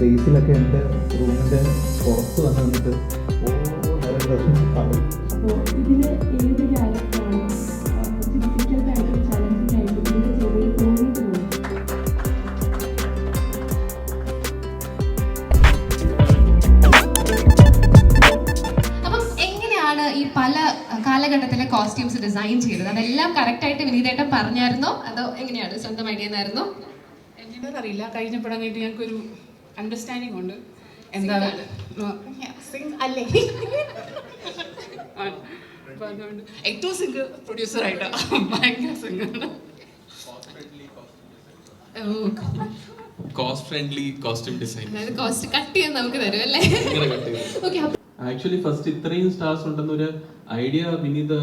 ബേസിലൊക്കെ എന്റെ റൂമിന്റെ പുറത്ത് വന്ന് നിന്നിട്ട് ഈ പല കാലഘട്ടത്തിലെ കോസ്റ്റ്യൂംസ് ഡിസൈൻ ചെയ്തത്? അതെല്ലാം കറക്റ്റ് ആയിട്ട് വിനീതേട്ടൻ പറഞ്ഞായിരുന്നോ? അതോ എങ്ങനെയാണ്? സ്വന്തം ഐഡിയ എന്നായിരുന്നോ അറിയില്ല. കഴിഞ്ഞ പടം കഴിഞ്ഞിട്ട് ഞങ്ങൾക്കൊരു അണ്ടർസ്റ്റാൻഡിംഗ് ഉണ്ട് എന്താണ്? അല്ലേ? അതുകൊണ്ട് ഏറ്റവും സിംഗ് പ്രൊഡ്യൂസറായിട്ട് ഭയങ്കര സിംഗാണ് കോസ്റ്റ് ഫ്രണ്ട്ലി കോസ്റ്റ്യൂം ഡിസൈൻ അതായത് കോസ്റ്റ് കട്ട് ചെയ്യാൻ നമുക്ക് തരും അല്ലേ? ആക്ച്വലി ഫസ്റ്റ് ഇത്രയും സ്റ്റാർസ് ഉണ്ടെന്നൊരു ഐഡിയ വിനീത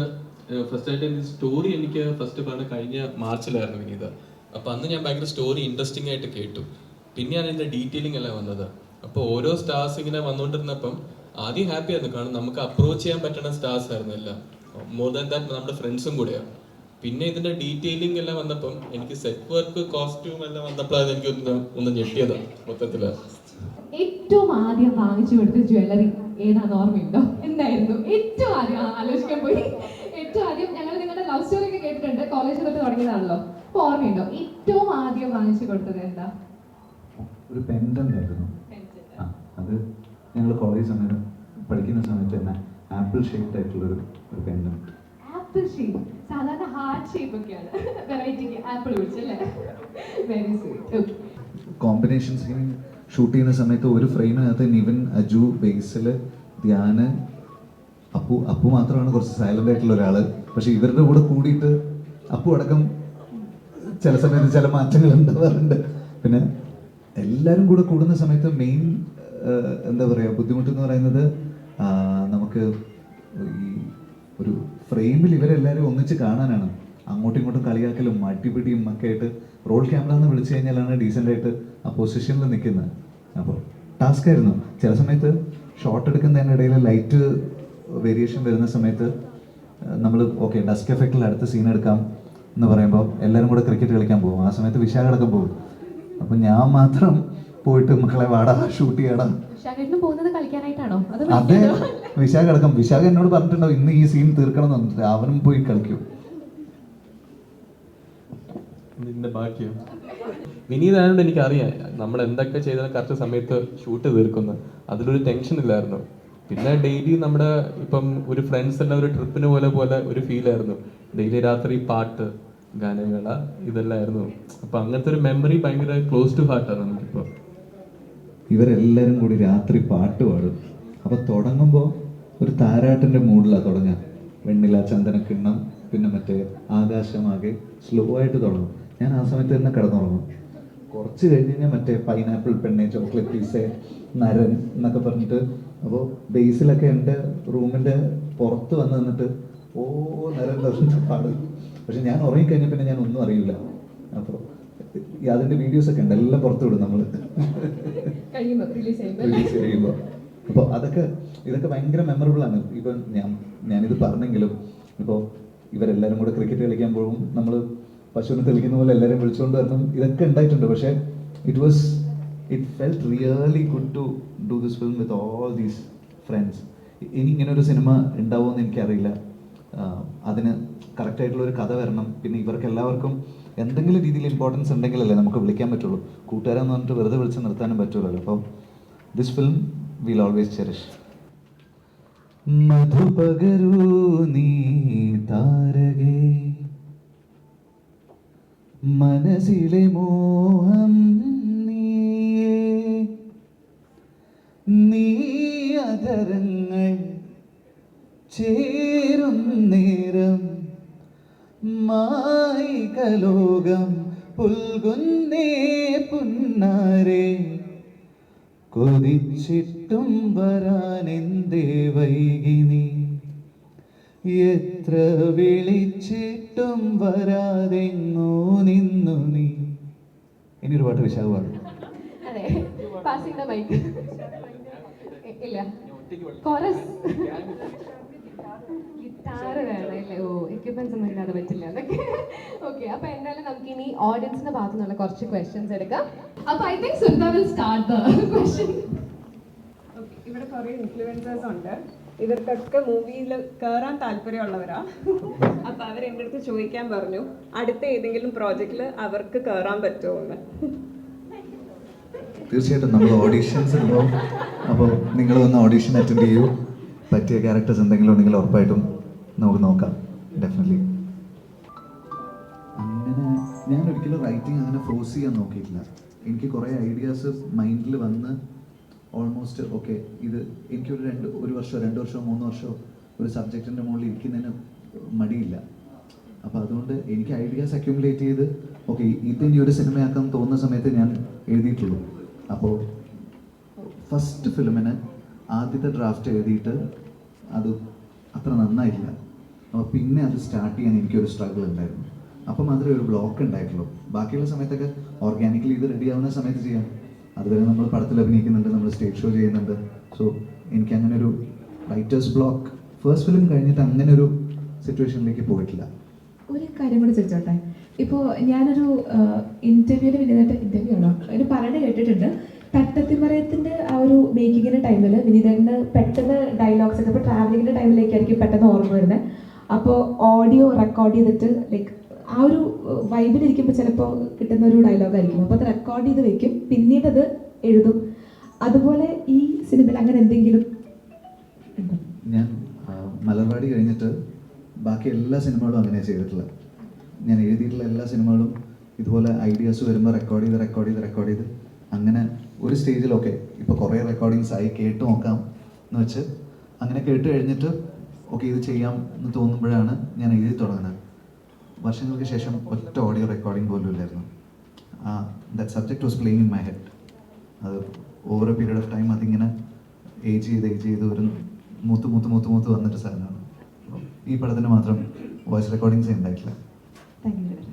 ഫസ്റ്റ് ആയിട്ട് സ്റ്റോറി എനിക്ക് ഫസ്റ്റ് പറഞ്ഞ കഴിഞ്ഞ മാർച്ചിലായിരുന്നു വിനീത. അപ്പൊ അന്ന് ഞാൻ ഭയങ്കര സ്റ്റോറി ഇൻട്രസ്റ്റിംഗ് ആയിട്ട് കേട്ടു. പിന്നെയാണ് ഇതിന്റെ ഡീറ്റെയിലിംഗ് എല്ലാം വന്നത്. അപ്പോൾ ഓരോ സ്റ്റാർസ് ഇങ്ങനെ വന്നുകൊണ്ടിരുന്നപ്പം ആദ്യം ഹാപ്പി ആയിരുന്നു. കാരണം നമുക്ക് അപ്രോച്ച് ചെയ്യാൻ പറ്റുന്ന സ്റ്റാർസ് ആയിരുന്നു എല്ലാം. മോർ ദാൻ ദാറ്റ് നമ്മുടെ ഫ്രണ്ട്സും കൂടെയാണ് പിന്നെ ഇതിന്റെ ഡീറ്റെയിലിംഗ് എല്ലാം വന്നപ്പം എനിക്ക് സെറ്റ് വർക്ക് കോസ്റ്റ്യൂം എല്ലാം വന്നപ്പോഴാണ് എനിക്ക് ഒന്ന് ഒന്ന് ഞെട്ടിയത് മൊത്തത്തിൽ. ഏറ്റവും ആദ്യം വാങ്ങിച്ചു കൊടുത്ത ജ്വല്ലറി ഏതാണെന്ന് ഓർമ്മയുണ്ടോ? എന്തായിരുന്നു? ഏറ്റവും ആദ്യം ആലോചിക്കാൻ പോയി. ഏറ്റവും ആദ്യം ഞങ്ങൾ നിങ്ങളുടെ ലവ് സ്റ്റോറി ഒക്കെ കേട്ടിട്ടുണ്ട്. കോളേജിൽ തൊട്ട് തുടങ്ങിയതാണല്ലോ. അപ്പൊ ഓർമ്മയുണ്ടോ? ഏറ്റവും ആദ്യം വാങ്ങിച്ചു കൊടുത്തത് എന്താ? ഒരു പെൻഡന്റ്. ആയിരുന്നു ആ അത് ഞങ്ങൾ കോളേജ് സമയത്ത് പഠിക്കുന്ന സമയത്ത് തന്നെ ആപ്പിൾ ഷേപ്പ് ആയിട്ടുള്ളൊരു ഒരു പെൻഡന്റ് ആപ്പിൾ ഷേപ്പ് സാധാരണ ഹാർട്ട് ഷേപ്പ് ഒക്കെയാണ്. വെറൈറ്റിക്ക് apple പിടിച്ചല്ലേ very sweet okay combination scene shoot ചെയ്യുന്ന സമയത്ത് ഒരു ഫ്രെയിമിനകത്ത് നിവിൻ അജു ബേസിൽ ധ്യാന് അപ്പു അപ്പു മാത്രമാണ് കുറച്ച് സൈലന്റ് ആയിട്ടുള്ള ഒരാൾ. പക്ഷെ ഇവരുടെ കൂടെ കൂടിയിട്ട് അപ്പു അടക്കം ചില സമയത്ത് ചില മാറ്റങ്ങൾ ഉണ്ടാവാറുണ്ട്. പിന്നെ എല്ലാവരും കൂടെ കൂടുന്ന സമയത്ത് മെയിൻ എന്താ പറയുക ബുദ്ധിമുട്ട് എന്ന് പറയുന്നത് നമുക്ക് ഈ ഒരു ഫ്രെയിമിൽ ഇവരെല്ലാവരും ഒന്നിച്ച് കാണാനാണ്. അങ്ങോട്ടും ഇങ്ങോട്ടും കളിയാക്കലും അടിപിടിയും ഒക്കെ ആയിട്ട് റോൾ ക്യാമറ എന്ന് വിളിച്ചു കഴിഞ്ഞാലാണ് ഡീസന്റ് ആയിട്ട് ആ പൊസിഷനിൽ നിൽക്കുന്നത് അപ്പോൾ ടാസ്ക് ആയിരുന്നു. ചില സമയത്ത് ഷോട്ട് എടുക്കുന്നതിനിടയിൽ ലൈറ്റ് വേരിയേഷൻ വരുന്ന സമയത്ത് നമ്മൾ ഓക്കെ ഡസ്ക് എഫക്റ്റിൽ അടുത്ത സീൻ എടുക്കാം എന്ന് പറയുമ്പോൾ എല്ലാവരും കൂടെ ക്രിക്കറ്റ് കളിക്കാൻ പോകും. ആ സമയത്ത് വിശാഖടക്കം പോകും. അപ്പം ഞാൻ മാത്രം പോയിട്ട് മക്കളെ വാടാ ഷൂട്ട് ചെയ്യടാ അത് അതെ. വിശാഖ അടക്കം വിശാഖ എന്നോട് പറഞ്ഞിട്ടുണ്ടോ ഇന്ന് ഈ സീൻ തീർക്കണം എന്ന് പറഞ്ഞിട്ട് അവനും പോയി കളിക്കും. നിന്റെ ബാക്കിയോ വിനീതായതുകൊണ്ട് എനിക്കറിയാം നമ്മൾ എന്തൊക്കെ ചെയ്താലും കറക്റ്റ് സമയത്ത് ഷൂട്ട് തീർക്കുന്നു. അതിലൊരു ടെൻഷൻ ഇല്ലായിരുന്നു. പിന്നെ ഡെയിലി നമ്മുടെ ഇപ്പം ഒരു ഫ്രണ്ട്സ് എല്ലാം ഒരു ട്രിപ്പിന് പോലെ പോലെ ഒരു ഫീൽ ആയിരുന്നു. ഡെയിലി രാത്രി പാട്ട് ഗാനമേള ഇതെല്ലായിരുന്നു. അപ്പൊ അങ്ങനത്തെ ഒരു മെമ്മറി ഭയങ്കര ക്ലോസ് ടു ഹാർട്ടാണ് നമുക്കിപ്പോ. ഇവരെല്ലാവരും കൂടി രാത്രി പാട്ട് പാടും. അപ്പൊ തുടങ്ങുമ്പോൾ ഒരു താരാട്ടിന്റെ മൂഡിലാണ് തുടങ്ങുക വെണ്ണില ചന്ദനക്കിണ്ണം പിന്നെ മറ്റേ ആകാശമാകെ സ്ലോ ആയിട്ട് തുടങ്ങും. ഞാൻ ആ സമയത്ത് തന്നെ കിടന്നുറങ്ങും. കുറച്ച് കഴിഞ്ഞ് കഴിഞ്ഞാൽ മറ്റേ പൈനാപ്പിൾ പെണ്ണെ ചോക്ലേറ്റ് പീസെ നരൻ എന്നൊക്കെ പറഞ്ഞിട്ട് അപ്പോൾ ബേസിലൊക്കെ എന്റെ റൂമിന്റെ പുറത്ത് വന്ന് നിന്നിട്ട് ഓ നരൻ പാടും. പക്ഷെ ഞാൻ ഉറങ്ങിക്കഴിഞ്ഞ പിന്നെ ഞാൻ ഒന്നും അറിയില്ല. അപ്പോൾ അതിന്റെ വീഡിയോസ് ഒക്കെ ഉണ്ട് എല്ലാം പുറത്തു വിടും നമ്മൾ റിലീസ് ചെയ്യുമ്പോൾ അപ്പോൾ അതൊക്കെ ഇതൊക്കെ ഭയങ്കര മെമ്മറബിൾ ആണ്. ഇപ്പം ഞാൻ ഞാനിത് പറഞ്ഞെങ്കിലും ഇപ്പോൾ ഇവരെല്ലാവരും കൂടെ ക്രിക്കറ്റ് കളിക്കാൻ പോകും നമ്മൾ പശുവിനെ തെളിക്കുന്ന പോലെ എല്ലാവരും വിളിച്ചുകൊണ്ട് വരണം. ഇതൊക്കെ ഉണ്ടായിട്ടുണ്ട്. പക്ഷേ it was it felt really good to do this film with all these friends ഇനി ഇങ്ങനെ ഒരു സിനിമ ഉണ്ടാവുമെന്ന് എനിക്കറിയില്ല. അതിന് കറക്റ്റായിട്ടുള്ള ഒരു കഥ വരണം. പിന്നെ ഇവർക്ക് എല്ലാവർക്കും എന്തെങ്കിലും രീതിയിൽ ഇമ്പോർട്ടൻസ് ഉണ്ടെങ്കിലല്ലേ നമുക്ക് വിളിക്കാൻ പറ്റുള്ളൂ. കൂട്ടുകാരെന്ന് പറഞ്ഞിട്ട് വെറുതെ വിളിച്ച് നിർത്താനും പറ്റുള്ളൂ അപ്പോൾ this film will always cherish നീ മനസ്സിലെ മോഹം മായികലോകം പുൽകുന്നേ പുന്നാരെ. കൊതിച്ചിട്ടും വരാനെന്തേ വൈകിനി എത്ര വിളിച്ചിട്ടും വരാതെങ്ങോ നിന്നു നീ. ഇനി ഒരു പാട്ട് വിശാഖ പാടും. അതെ പാസിംഗ് ദ മൈക്ക് ഇല്ല. കോറസ് ഗിറ്റാർ വേണം അല്ലേ? ഓ എക്യുപ്മെന്റ്സ് ഒന്നും ഇല്ലാതെ പറ്റില്ല. അതൊക്കെ. ഓക്കെ അപ്പൊ എന്തായാലും നമുക്ക് ഇനി ഓഡിയൻസിന്റെ ഭാഗത്തു നിന്നുള്ള കുറച്ച് ക്വസ്റ്റ്യൻസ് എടുക്കാം. അപ്പൊ I think Sultan will start the question ഇവിടെ കുറേ ഇൻഫ്ലുവൻസേഴ്സ് ഉണ്ട്. ഇവർക്കൊക്കെ മൂവിയിൽ കയറാൻ താല്പര്യമുള്ളവരാ. അപ്പൊ അവർ എന്റെ അടുത്ത് ചോദിക്കാൻ പറഞ്ഞു അടുത്ത ഏതെങ്കിലും പ്രോജക്റ്റിൽ അവർക്ക് കയറാൻ പറ്റുമോ എന്ന്. തീർച്ചയായിട്ടും നമ്മൾ ഓഡീഷൻസ് ഉണ്ടാവും അപ്പോൾ നിങ്ങൾ വന്ന് ഓഡീഷൻ അറ്റൻഡ് ചെയ്യൂ. പറ്റിയ ക്യാരക്ടേഴ്സ് എന്തെങ്കിലും ഉണ്ടെങ്കിൽ ഉറപ്പായിട്ടും നമുക്ക് നോക്കാം. ഡെഫിനറ്റ്ലി അങ്ങനെ ഞാൻ ഒരിക്കലും റൈറ്റിംഗ് അങ്ങനെ ഫോഴ്സ് ചെയ്യാൻ നോക്കിയിട്ടില്ല. എനിക്ക് കുറേ ഐഡിയാസ് മൈൻഡിൽ വന്ന് ഓൾമോസ്റ്റ് ഓക്കെ ഇത് എനിക്കൊരു രണ്ട് ഒരു വർഷമോ രണ്ട് വർഷമോ മൂന്ന് വർഷമോ ഒരു സബ്ജക്റ്റിന്റെ മുകളിൽ ഇരിക്കുന്നതിന് മടിയില്ല. അപ്പോൾ അതുകൊണ്ട് എനിക്ക് ഐഡിയാസ് അക്യുമുലേറ്റ് ചെയ്ത് ഓക്കെ ഇതിനി ഒരു സിനിമയാക്കാൻ തോന്നുന്ന സമയത്ത് ഞാൻ എഴുതിയിട്ടുള്ളൂ. അപ്പോൾ ഫസ്റ്റ് ഫിലിമിന് ആദ്യത്തെ ഡ്രാഫ്റ്റ് എഴുതിയിട്ട് അത് അത്ര നന്നായില്ല അപ്പോൾ പിന്നെ അത് സ്റ്റാർട്ട് ചെയ്യാൻ എനിക്കൊരു സ്ട്രഗിൾ ഉണ്ടായിരുന്നു. അപ്പം മാത്രമേ ഒരു ബ്ലോക്ക് ഉണ്ടായിട്ടുള്ളൂ. ബാക്കിയുള്ള സമയത്തൊക്കെ ഓർഗാനിക്കലി ഇത് റെഡി ആവുന്ന സമയത്ത് ചെയ്യാം. അതുവരെ നമ്മൾ പടത്തിൽ അഭിനയിക്കുന്നുണ്ട് നമ്മൾ സ്റ്റേജ് ഷോ ചെയ്യുന്നുണ്ട്. സോ എനിക്ക് അങ്ങനെ ഒരു റൈറ്റേഴ്സ് ബ്ലോക്ക് ഫസ്റ്റ് ഫിലിം കഴിഞ്ഞിട്ട് അങ്ങനെ ഒരു സിറ്റുവേഷനിലേക്ക് പോയിട്ടില്ല. ഒരു കാര്യം കൂടി ചോദിച്ചോട്ടെ? ഇപ്പോൾ ഞാനൊരു ഇന്റർവ്യൂവിന് വിനീതായിട്ട് ഇന്റർവ്യൂ ആണോ ഒരു പറയണ കേട്ടിട്ടുണ്ട്. തട്ടത്തിമറയത്തിന്റെ മേക്കിങ്ങിന്റെ ടൈമിൽ വിനീതന്റെ പെട്ടെന്ന് ഡയലോഗ്സ് ഒക്കെ ഇപ്പോൾ ട്രാവലിങ്ങിന്റെ ടൈമിലേക്കായിരിക്കും പെട്ടെന്ന് ഓർമ്മ വരുന്നത് അപ്പോൾ ഓഡിയോ റെക്കോർഡ് ചെയ്തിട്ട് ലൈക്ക് ആ ഒരു വൈബിലിരിക്കുമ്പോൾ ചിലപ്പോൾ കിട്ടുന്ന ഒരു ഡയലോഗ് ആയിരിക്കും. അപ്പോൾ അത് റെക്കോർഡ് ചെയ്ത് വെക്കും. പിന്നീട് അത് എഴുതും. അതുപോലെ ഈ സിനിമയിൽ അങ്ങനെ എന്തെങ്കിലും ഞാൻ മലർവാടി കഴിഞ്ഞിട്ട് ബാക്കി എല്ലാ സിനിമകളും അങ്ങനെ ചെയ്തിട്ടുള്ളത് ഞാൻ എഴുതിയിട്ടുള്ള എല്ലാ സിനിമകളും ഇതുപോലെ ഐഡിയാസ് വരുമ്പോൾ റെക്കോർഡ് ചെയ്ത് റെക്കോർഡ് ചെയ്ത് റെക്കോർഡ് ചെയ്ത് അങ്ങനെ ഒരു സ്റ്റേജിലൊക്കെ ഇപ്പോൾ കുറേ റെക്കോർഡിങ്സ് ആയി കേട്ട് നോക്കാം എന്ന് വെച്ച് അങ്ങനെ കേട്ട് കഴിഞ്ഞിട്ട് ഓക്കെ ഇത് ചെയ്യാം എന്ന് തോന്നുമ്പോഴാണ് ഞാൻ എഴുതി തുടങ്ങുന്നത്. വർഷങ്ങൾക്ക് ശേഷം ഒറ്റ ഓഡിയോ റെക്കോർഡിംഗ് പോലും ഇല്ലായിരുന്നു. That subject was playing in my head അത് over a period of time അതിങ്ങനെ ഏജ് ചെയ്ത് ഏജ് ചെയ്ത് ഒരു മൂത്ത് മൂത്ത് മൂത്ത് മൂത്ത് വന്നിട്ട് സാധനമാണ്. ഈ പടത്തിന് മാത്രം വോയിസ് റെക്കോർഡിങ്സ് ഉണ്ടായിട്ടില്ല. താങ്ക് യു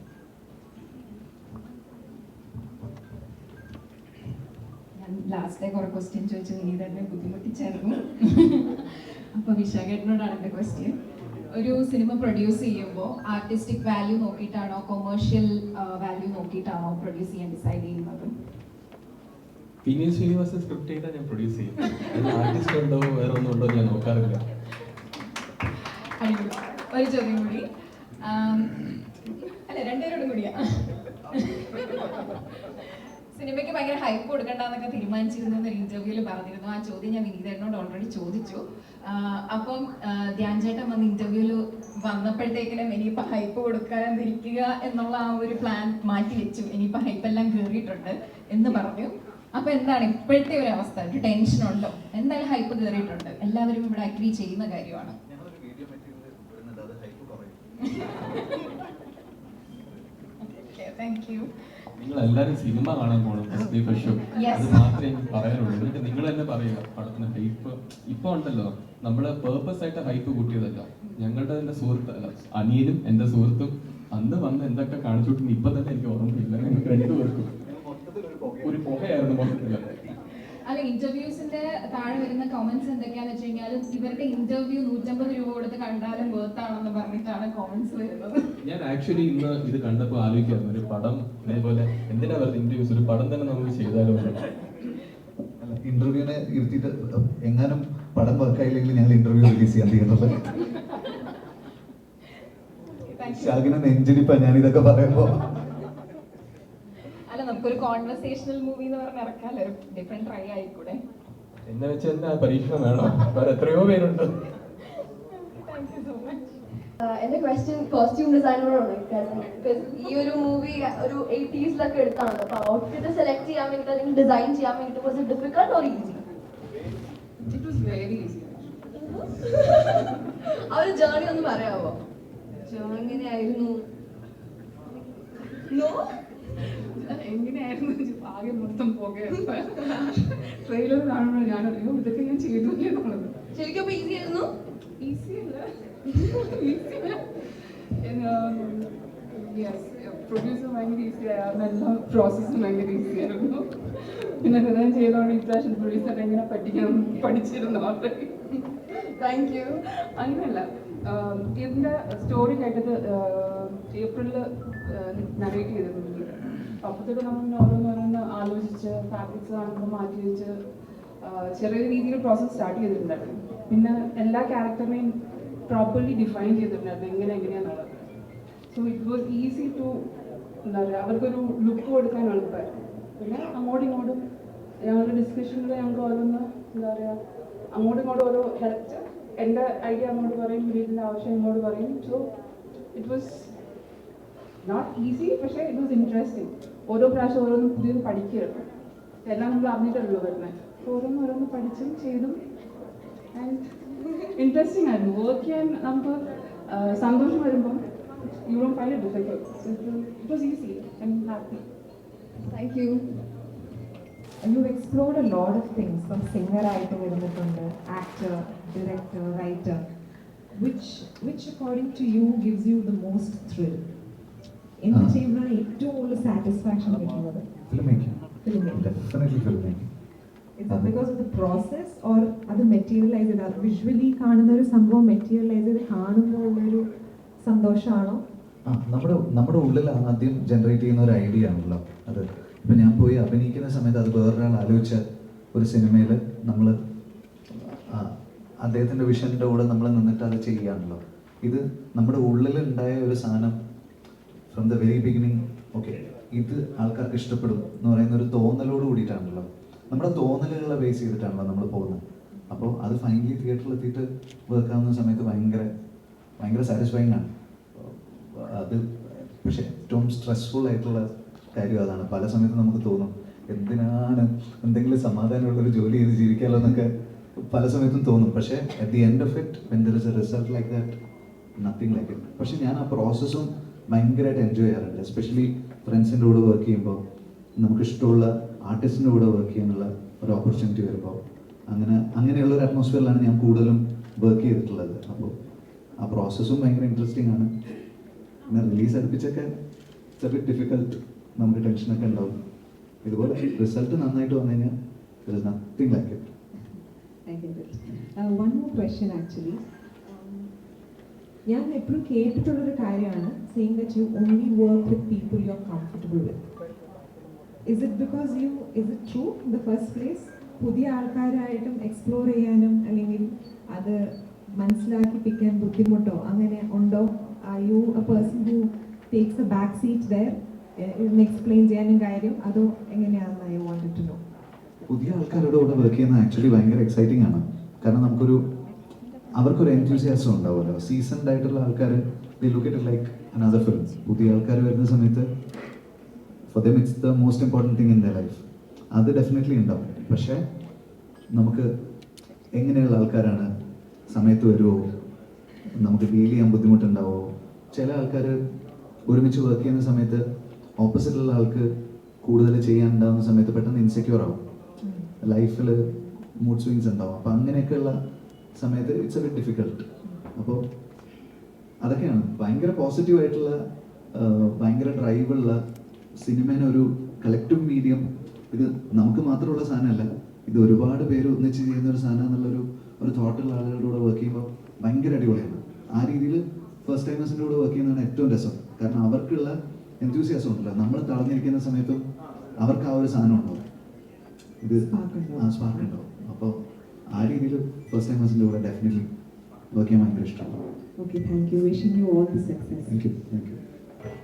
ലാസ്റ്റ് കുറെ ക്വസ്റ്റ്യൻ ചോദിച്ചു ബുദ്ധിമുട്ടി ബുദ്ധിമുട്ടിച്ചായിരുന്നു അപ്പൊ വിശാഖേട്ടനോടാണ് എന്റെ ക്വസ്റ്റ്യൻ ഒരു സിനിമ പ്രൊഡ്യൂസ് ചെയ്യുമ്പോൾ ആർട്ടിസ്റ്റിക് വാല്യൂ നോക്കിയിട്ടാണോ കൊമേഴ്ഷ്യൽ വാല്യൂ നോക്കിയിട്ടാണോ പ്രൊഡ്യൂസ് ചെയ്യാൻ ഡിസൈഡ് ചെയ്യുന്നത്? പിന്നീട് ശ്രീനിവാസ സ്ക്രിപ്റ്റ് ചെയ്താൽ ഞാൻ പ്രൊഡ്യൂസ് ചെയ്യും ആർട്ടിസ്റ്റ് ഉണ്ടോ വേറെ ഒന്നും ഉണ്ടോ ഞാൻ നോക്കാറില്ല. ഒരു ചോദ്യം കൂടി. അല്ല രണ്ടുപേരോടും കൂടിയാ. സിനിമയ്ക്ക് ഭയങ്കര ഹൈപ്പ് കൊടുക്കണ്ടെന്നൊക്കെ തീരുമാനിച്ചിരുന്നു എന്നൊരു ഇന്റർവ്യൂവിൽ പറഞ്ഞിരുന്നു. ആ ചോദ്യം ഞാൻ വിനീതനോട് ഓൾറെഡി ചോദിച്ചു. അപ്പം ധ്യാൻ ചേട്ടൻ വന്ന് ഇന്റർവ്യൂവിൽ വന്നപ്പോഴത്തേക്കിനും ഇനിയിപ്പോൾ ഹൈപ്പ് കൊടുക്കാതിരിക്കുക എന്നുള്ള ആ ഒരു പ്ലാൻ മാറ്റി വെച്ചു. ഇനിയിപ്പോൾ ഹൈപ്പ് എല്ലാം കയറിയിട്ടുണ്ട് എന്ന് പറഞ്ഞു. അപ്പൊ എന്താണ് ഇപ്പോഴത്തെ ഒരു അവസ്ഥ? ഒരു ടെൻഷൻ ഉണ്ടോ? എന്തായാലും ഹൈപ്പ് കയറിയിട്ടുണ്ട് എല്ലാവരും ഇവിടെ അഗ്രി ചെയ്യുന്ന കാര്യമാണ്. താങ്ക് യു നിങ്ങൾ എല്ലാവരും സിനിമ കാണാൻ പോകണം എസ് ഡി ഫ്രഷോ അത് മാത്രമേ എനിക്ക് പറയാനുള്ളൂ. എന്നിട്ട് നിങ്ങൾ തന്നെ പറയുക പടത്തിന് ഹൈപ്പ് ഇപ്പൊ ഉണ്ടല്ലോ നമ്മൾ പേർപ്പസ് ആയിട്ട് ഹൈപ്പ് കൂട്ടിയതല്ല. ഞങ്ങളുടെ തന്നെ സുഹൃത്ത് അല്ല അനിയനും എന്റെ സുഹൃത്തും അന്ന് വന്ന് എന്തൊക്കെ കാണിച്ചു ഇപ്പൊ തന്നെ എനിക്ക് ഓർമ്മയില്ല. ഞങ്ങൾക്ക് രണ്ടുപേർക്കും ഒരു പുകയായിരുന്നു മൊത്തത്തിൽ. അല്ല ഇന്റർവ്യൂസിന്റെ താഴെ വരുന്ന കമന്റ്സ് എന്തൊക്കെയാന്ന് വെച്ച് കഴിഞ്ഞാൽ ഇവരുടെ ഇന്റർവ്യൂ നൂറ്റമ്പത് രൂപ കൊടുത്ത് കണ്ടാലും വേർത്താണെന്ന് പറഞ്ഞിട്ടാണ് കമന്റ്സ് വരുന്നത്. ഞാൻ ആക്ച്വലി ഇന്ന് ഇത് കണ്ടപ്പോ ആലോചിക്കായിരുന്നു. ഒരു പടം ഇതേപോലെ എന്തിനാ വെറുതെ ഇന്റർവ്യൂസ് ഒരു പടം തന്നെ നമുക്ക് ചെയ്താലോ. ഇന്റർവ്യൂവിനെ ഇരുത്തിയിട്ട് എങ്ങാനും പടം വർക്കായില്ലെങ്കിൽ ഞങ്ങൾ ഇന്റർവ്യൂ റിലീസ് ചെയ്യാൻ തീരുന്നത് ഷാഗിനെ നെഞ്ചിടിപ്പാ ഞാൻ ഇതൊക്കെ പറയുമ്പോ. അല്ല നമുക്കൊരു കോൺവെർസേഷണൽ മൂവി എന്ന് പറഞ്ഞ ഇറക്കാല്ലോ ഒരു ഡിഫറെന്റ് ട്രൈ ആയിക്കൂടെ? എന്നെ വെച്ച് തന്നെ പരീക്ഷണം വേണം. വേറെ എത്രയോ പേരുണ്ട്. താങ്ക് സോ മച്ച് എന്റെ ക്വസ്റ്റ്യൻ കോസ്റ്റ്യൂം ഡിസൈനറോടാണ് ഈ ഒരു മൂവി ഒരു എയ്റ്റീസിലൊക്കെ എടുത്താണ്. അപ്പൊ ഔട്ട്ഫിറ്റ് സെലക്ട് ചെയ്യാൻ വേണ്ടി അല്ലെങ്കിൽ ഡിസൈൻ ചെയ്യാൻ വേണ്ടി was difficult or easy it was very easy ആ ഒരു ജേർണി ഒന്ന് പറയാമോ എങ്ങനെയായിരുന്നു നോ എങ്ങനെയായിരുന്നു ആകെ മൊത്തം പോകുകയായിരുന്നു ട്രെയിലർ കാണുമ്പോൾ ഞാൻ അറിയോ ഇതൊക്കെ ഞാൻ ചെയ്തു എന്നുള്ളത് ശരിക്കും അപ്പൊ ഈസി ആയിരുന്നു? ഈസി അല്ല. പ്രൊഡ്യൂസർ ഭയങ്കര ഈസി ആയിരുന്നു. എല്ലാ പ്രോസസ്സും ഭയങ്കര ഈസി ആയിരുന്നു. പിന്നെ ഹൃദയം ചെയ്തോണ്ട് ഇപ്രാവശ്യം പ്രൊഡ്യൂസറെ എങ്ങനെ പഠിക്കണം പഠിച്ചിരുന്നു ഓൾറെഡി താങ്ക് യു അങ്ങനെയല്ല. ഇതിന്റെ സ്റ്റോറി കേട്ടത് ഏപ്രിലിൽ നറേറ്റ് ചെയ്തിട്ടുണ്ട്. അപ്പോഴത്തേക്ക് നമ്മൾ ഓരോന്നോരോന്ന് ആലോചിച്ച് ഫാബ്രിക്സ് കാണുമ്പോൾ മാറ്റി വെച്ച് ചെറിയ രീതിയിൽ പ്രോസസ് സ്റ്റാർട്ട് ചെയ്തിട്ടുണ്ടായിരുന്നു. പിന്നെ എല്ലാ ക്യാരക്ടറിനെയും പ്രോപ്പർലി ഡിഫൈൻ ചെയ്തിട്ടുണ്ടായിരുന്നു എങ്ങനെ എങ്ങനെയാണെന്നുള്ളത് so it was easy to എന്താ പറയുക അവർക്കൊരു ലുക്ക് കൊടുക്കാൻ എളുപ്പമായിരുന്നു പിന്നെ അങ്ങോട്ടും ഇങ്ങോട്ടും ഞങ്ങളുടെ ഡിസ്കഷനിൽ ഞങ്ങൾക്ക് ഓരോന്ന് എന്താ പറയുക അങ്ങോട്ടും ഇങ്ങോട്ടും ഓരോ ഹെൽപ്പ് എന്റെ ഐഡിയ അങ്ങോട്ട് പറയും വീടിന്റെ ആവശ്യം ഇങ്ങോട്ട് പറയും. So it was not easy പക്ഷേ ഇറ്റ് വാസ് ഇൻട്രസ്റ്റിംഗ് ഓരോ പ്രാവശ്യം ഓരോന്ന് പുതിയത് പഠിക്കുകയായിരുന്നു എല്ലാം നമ്മൾ അറിഞ്ഞിട്ടല്ലോ വരുന്നത്. അപ്പോൾ ഓരോന്ന് ഓരോന്ന് പഠിച്ചും ചെയ്തും ആൻഡ് ഇൻട്രസ്റ്റിംഗ് ആയിരുന്നു. വർക്ക് ചെയ്യാൻ നമുക്ക് സന്തോഷം വരുമ്പം you don't find it difficult it was easy I'm happy thank you you explored a lot of things from സിംഗറായിട്ട് വരുന്നിട്ടുണ്ട് actor director writer which which according to you gives you the most thrill എന്ത്. ചെയ്യുമ്പോഴാണ് ഏറ്റവും കൂടുതൽ satisfaction കിട്ടുന്നത്? Filmmaking film definitely filmmaking is because of the process or അത് materialise ചെയ്ത്? Visually കാണുന്ന ഒരു സംഭവം മെറ്റീരിയലൈസ് ചെയ്ത് സന്തോഷമാണോ? നമ്മുടെ നമ്മുടെ ഉള്ളിൽ ആദ്യം ജനറേറ്റ് ചെയ്യുന്ന ഒരു ഐഡിയ ആണല്ലോ അത്. ഇപ്പം ഞാൻ പോയി അഭിനയിക്കുന്ന സമയത്ത് അത് വേറൊരാൾ ആലോചിച്ച ഒരു സിനിമയിൽ നമ്മൾ അദ്ദേഹത്തിന്റെ വിഷന്റെ കൂടെ നമ്മൾ നിന്നിട്ട് അത് ചെയ്യുകയാണല്ലോ. ഇത് നമ്മുടെ ഉള്ളിൽ ഉണ്ടായ ഒരു സാധനം from the very beginning okay ഇത് ആൾക്കാർക്ക് ഇഷ്ടപ്പെടും എന്ന് പറയുന്ന ഒരു തോന്നലോട് കൂടിയിട്ടാണല്ലോ. നമ്മുടെ തോന്നലുകളെ ബേസ് ചെയ്തിട്ടാണല്ലോ നമ്മൾ പോകുന്നത്. അപ്പോൾ അത് ഫൈനലി തിയേറ്ററിൽ എത്തിയിട്ട് വർക്ക് ആവുന്ന സമയത്ത് ഭയങ്കര ഭയങ്കര സാറ്റിസ്ഫൈങ് ആണ്. അത് പക്ഷെ ഏറ്റവും സ്ട്രെസ്ഫുൾ ആയിട്ടുള്ള കാര്യം അതാണ്. പല സമയത്തും നമുക്ക് തോന്നും എന്തിനാണ് എന്തെങ്കിലും സമാധാനമുള്ള ഒരു ജോലി ചെയ്ത് ജീവിക്കാമല്ലോ എന്നൊക്കെ പല സമയത്തും തോന്നും. പക്ഷേ at the end of it when there is a result like that nothing like it പക്ഷെ ഞാൻ ആ പ്രോസസ്സും ഭയങ്കരമായിട്ട് എൻജോയ് ചെയ്യാറുണ്ട്. എസ്പെഷ്യലി ഫ്രണ്ട്സിന്റെ കൂടെ വർക്ക് ചെയ്യുമ്പോൾ നമുക്ക് ഇഷ്ടമുള്ള ആർട്ടിസ്റ്റിന്റെ കൂടെ വർക്ക് ചെയ്യാനുള്ള ഒരു ഓപ്പർച്യൂണിറ്റി വരുമ്പോൾ അങ്ങനെ അങ്ങനെയുള്ള ഒരു അറ്റ്മോസ്ഫിയറിലാണ് ഞാൻ കൂടുതലും വർക്ക് ചെയ്തിട്ടുള്ളത്. അപ്പോൾ ആ പ്രോസസ്സും ഭയങ്കര ഇൻട്രസ്റ്റിംഗ് ആണ്. പിന്നെ റിലീസ് അടുപ്പിച്ചൊക്കെ ചെറിയ ഡിഫിക്കൽട്ട് നമുക്ക് ടെൻഷനൊക്കെ ഉണ്ടാവും. ഇതുപോലെ റിസൾട്ട് നന്നായിട്ട് വന്നു കഴിഞ്ഞാൽ nothing like it more question. Um, ഞാൻ എപ്പോഴും കേട്ടിട്ടുള്ളൊരു കാര്യമാണ് saying that you only work with people you're comfortable with. Is it because you, is it true in the first place? പുതിയ ആൾക്കാരായിട്ടും എക്സ്പ്ലോർ ചെയ്യാനും അല്ലെങ്കിൽ അത് മനസ്സിലാക്കിപ്പിക്കാൻ ബുദ്ധിമുട്ടോ അങ്ങനെ ഉണ്ടോ? ആ you a person who takes a back seat there explain ചെയ്യാനും കാര്യം. അതോ എങ്ങനെയാണെന്ന് ഐ വാണ്ടഡ് ടു നോ പുതിയ ആൾക്കാരുടെ കൂടെ വർക്ക് ചെയ്യുന്ന ആക്ച്വലി ഭയങ്കര എക്സൈറ്റിംഗ് ആണ്. കാരണം നമുക്കൊരു അവർക്കൊരു എൻത്യൂസിയാസം ഉണ്ടാവുമല്ലോ. സീസൺഡ് ആയിട്ടുള്ള ആൾക്കാർ they look it like another films പുതിയ ആൾക്കാർ വരുന്ന സമയത്ത് for them it's the most important thing in the life അത് ഡെഫിനറ്റ്ലി ഉണ്ടാവും. പക്ഷേ നമുക്ക് എങ്ങനെയുള്ള ആൾക്കാരാണ്? സമയത്ത് വരുമോ നമുക്ക് ഡീൽ ചെയ്യാൻ ബുദ്ധിമുട്ടുണ്ടാവോ? ചില ആൾക്കാർ ഒരുമിച്ച് വർക്ക് ചെയ്യുന്ന സമയത്ത് ഓപ്പോസിറ്റുള്ള ആൾക്ക് കൂടുതൽ ചെയ്യാനുണ്ടാകുന്ന സമയത്ത് പെട്ടെന്ന് ഇൻസെക്യൂർ ആവും. ലൈഫിൽ മൂഡ് സ്വിങ്സ് ഉണ്ടാവും. അപ്പോൾ അങ്ങനെയൊക്കെയുള്ള സമയത്ത് ഇറ്റ്സ് എ ബിറ്റ് ഡിഫിക്കൽട്ട് അപ്പോൾ അതൊക്കെയാണ്. ഭയങ്കര പോസിറ്റീവ് ആയിട്ടുള്ള ആ, ഭയങ്കര ഡ്രൈവുള്ള സിനിമേനെ ഒരു കളക്റ്റീവ് മീഡിയം ഇത് നമുക്ക് മാത്രമുള്ള സാധനമല്ല. ഇത് ഒരുപാട് പേര് ഒന്നിച്ച് ചെയ്യുന്ന ഒരു സാധനം എന്നുള്ളൊരു ഒരു തോട്ടുള്ള ആളുകളുടെ കൂടെ വർക്ക് ചെയ്യുമ്പോൾ ഭയങ്കര അടിപൊളിയാണ്. ആ രീതിയിൽ ഫസ്റ്റ് ടൈമേഴ്സിന്റെ കൂടെ വർക്ക് ചെയ്യുന്നതാണ് ഏറ്റവും രസം. കാരണം അവർക്കുള്ള എൻത്യൂസിയാസം ഉണ്ടല്ലോ. നമ്മൾ തളഞ്ഞിരിക്കുന്ന സമയത്തും അവർക്ക് ആ ഒരു സാധനം ഉണ്ടാവും. ഇത്. ആ സ്പാർക്ക് ഉണ്ടാവും. അപ്പോൾ ആ രീതിയിൽ ഫസ്റ്റ് ടൈമേഴ്സിന്റെ കൂടെ ഡെഫിനറ്റ്ലി വർക്ക് ചെയ്യാൻ ഭയങ്കര ഇഷ്ടമാണ്. Okay thank you wishing you all the success thank you thank you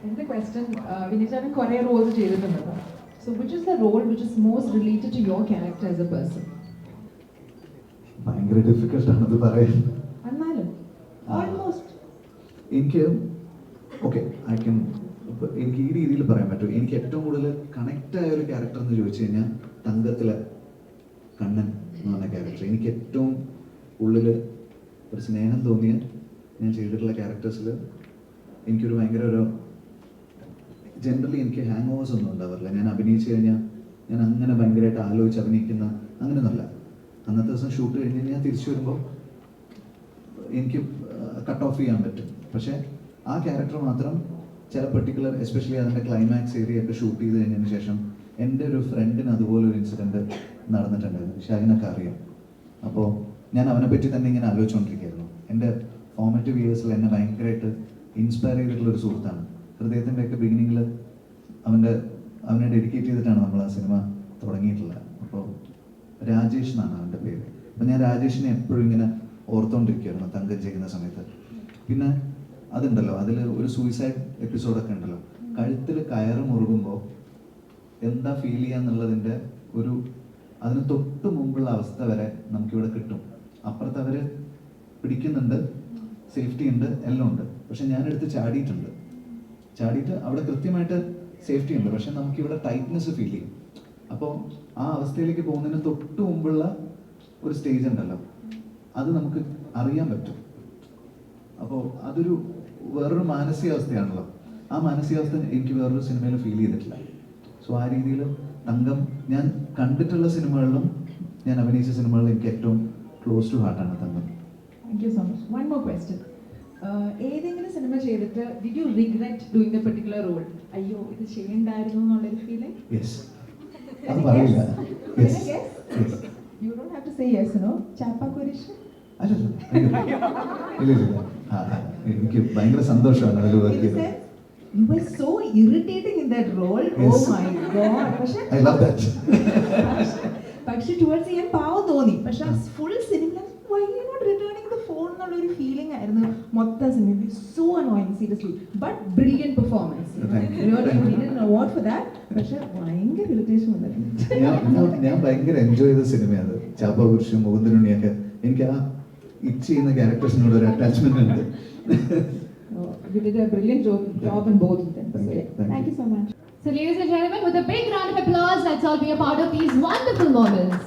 എന്റെ ക്വസ്റ്റ്യൻ വിനീതേട്ടൻ കുറേ റോൾസ് ചെയ്തിട്ടുണ്ടല്ലോ so which is the role which is most related to your character as a person ഭയങ്കര ഡിഫിക്കൽട്ടാണത് പറയാൻ. എന്നാലും. ഓൾമോസ്റ്റ് എനിക്ക് ഓക്കെ ഐ കൻ എനിക്ക് ഈ രീതിയിൽ പറയാൻ പറ്റും. എനിക്ക് ഏറ്റവും കൂടുതൽ കണക്റ്റ് ആയ ഒരു ക്യാരക്ടർ എന്ന് ചോദിച്ചു കഴിഞ്ഞാൽ തങ്കത്തിലെ കണ്ണൻ എന്ന് പറഞ്ഞ ക്യാരക്ടർ എനിക്ക് ഏറ്റവും ഉള്ളിൽ ഒരു സ്നേഹം തോന്നിയ ഞാൻ ചെയ്തിട്ടുള്ള ക്യാരക്ടേഴ്സിൽ എനിക്കൊരു ഭയങ്കര ഒരു ജനറലി എനിക്ക് ഹാങ് ഓവേഴ്സ് ഒന്നും ഉണ്ടാവാറില്ല. ഞാൻ അഭിനയിച്ചു കഴിഞ്ഞാൽ ഞാൻ അങ്ങനെ ഭയങ്കരമായിട്ട് ആലോചിച്ച് അഭിനയിക്കുന്ന അങ്ങനെയൊന്നുമല്ല. അന്നത്തെ ദിവസം ഷൂട്ട് കഴിഞ്ഞ് ഞാൻ തിരിച്ചു വരുമ്പോൾ എനിക്ക് കട്ട് ഓഫ് ചെയ്യാൻ പറ്റും. പക്ഷേ ആ ക്യാരക്ടർ മാത്രം ചില പെർട്ടിക്കുലർ എസ്പെഷ്യലി അതിന്റെ ക്ലൈമാക്സ് ഏരിയ ഒക്കെ ഷൂട്ട് ചെയ്ത് കഴിഞ്ഞതിന് ശേഷം എന്റെ ഒരു ഫ്രണ്ടിന് അതുപോലെ ഒരു ഇൻസിഡന്റ് നടന്നിട്ടുണ്ടായിരുന്നു. ഷാഹിനൊക്കെ അറിയാം. അപ്പോൾ ഞാൻ അവനെ പറ്റി തന്നെ ഇങ്ങനെ ആലോചിച്ചുകൊണ്ടിരിക്കുകയായിരുന്നു എന്റെ ഫോമറ്റീവ് ഇയേഴ്സിൽ എന്നെ ഭയങ്കരമായിട്ട് ഇൻസ്പയർ ചെയ്തിട്ടുള്ള ഒരു സുഹൃത്താണ്. ഹൃദയത്തിന്റെ ഒക്കെ ബിഗിനിങ്ങിൽ അവന്റെ അവനെ ഡെഡിക്കേറ്റ് ചെയ്തിട്ടാണ് നമ്മൾ ആ സിനിമ തുടങ്ങിയിട്ടുള്ളത്. അപ്പോൾ രാജേഷ് എന്നാണ് അവന്റെ പേര്. അപ്പം ഞാൻ രാജേഷിനെ എപ്പോഴും ഇങ്ങനെ ഓർത്തുകൊണ്ടിരിക്കുകയായിരുന്നു തങ്കം ചെയ്യുന്ന സമയത്ത്. പിന്നെ അതുണ്ടല്ലോ അതിൽ ഒരു സൂയിസൈഡ് എപ്പിസോഡൊക്കെ ഉണ്ടല്ലോ. കഴുത്തിൽ കയറ് മുറുകുമ്പോൾ എന്താ ഫീൽ ചെയ്യുക എന്നുള്ളതിന്റെ ഒരു അതിന് തൊട്ട് മുമ്പുള്ള അവസ്ഥ വരെ നമുക്കിവിടെ കിട്ടും. അപ്പുറത്ത് അവർ പിടിക്കുന്നുണ്ട് സേഫ്റ്റി ഉണ്ട് എല്ലാം ഉണ്ട്. പക്ഷെ ഞാനെടുത്ത് ചാടിയിട്ടുണ്ട്. ചാടിയിട്ട് അവിടെ കൃത്യമായിട്ട് സേഫ്റ്റി ഉണ്ട്. പക്ഷെ നമുക്ക് ഇവിടെ ടൈറ്റ്നെസ് ഫീൽ ചെയ്യും. അപ്പോൾ ആ അവസ്ഥയിലേക്ക് പോകുന്നതിന് തൊട്ട് മുമ്പുള്ള ഒരു സ്റ്റേജ് ഉണ്ടല്ലോ. അത് നമുക്ക് അറിയാൻ പറ്റും. അപ്പോൾ അതൊരു വേറൊരു മാനസികാവസ്ഥയാണല്ലോ. ആ മാനസികാവസ്ഥ എനിക്ക് വേറൊരു സിനിമയിലും ഫീൽ ചെയ്തിട്ടില്ല. സോ ആ രീതിയിൽ തങ്കം ഞാൻ കണ്ടിട്ടുള്ള സിനിമകളിലും ഞാൻ അഭിനയിച്ച സിനിമകളിലും എനിക്ക് ഏറ്റവും ക്ലോസ് ടു ഹാർട്ടാണ് ആണ് Thank you so much. One more question. Uh, ഏതെങ്കിലും സിനിമ ചെയ്തിട്ട് did you regret doing a particular role അയ്യോ ഇത് ചെയ്യണ്ടായിരുന്നു എന്നുള്ളൊരു ഫീലിംഗ് യെസ് അത് പറയില്ല. Yes you don't have to say yes no. ആ, ആ, എനിക്ക് ഭയങ്കര സന്തോഷമാണ് അതിൽ വർക്ക് ചെയ്തത്. You were so irritating in that role. Oh my god. I love that. പക്ഷെ ടുവേർഡ്സ് ചെയ്യാൻ പാവം തോന്നി പക്ഷെ full cinema why not returning the phone എന്നുള്ള ഒരു ഫീലിംഗ് ആയിരുന്നു മൊത്തം cinema so annoying seriously but brilliant performance Thank you. Thank you. Award for that പക്ഷെ ഭയങ്കര ഇറിറ്റേഷൻ വന്നിട്ടുണ്ട് ഞാൻ ഞാൻ- ഞാൻ ഭയങ്കര എൻജോയ് ചെയ്ത സിനിമയാണ് ചാപ്പാകുരിശും മുകുന്ദനുണ്ണിയൊക്കെ എനിക്ക് ആ ഇച്ച് ചെയ്യുന്ന ക്യാരക്ടേഴ്സിനോട് ഒരു അറ്റാച്ച്മെന്റ് ഉണ്ട് You did a brilliant job, job in both of them. Thank So, yeah. Thank Thank you. you so much. So, ladies and gentlemen, with a big round of applause, let's all be a part of these wonderful moments.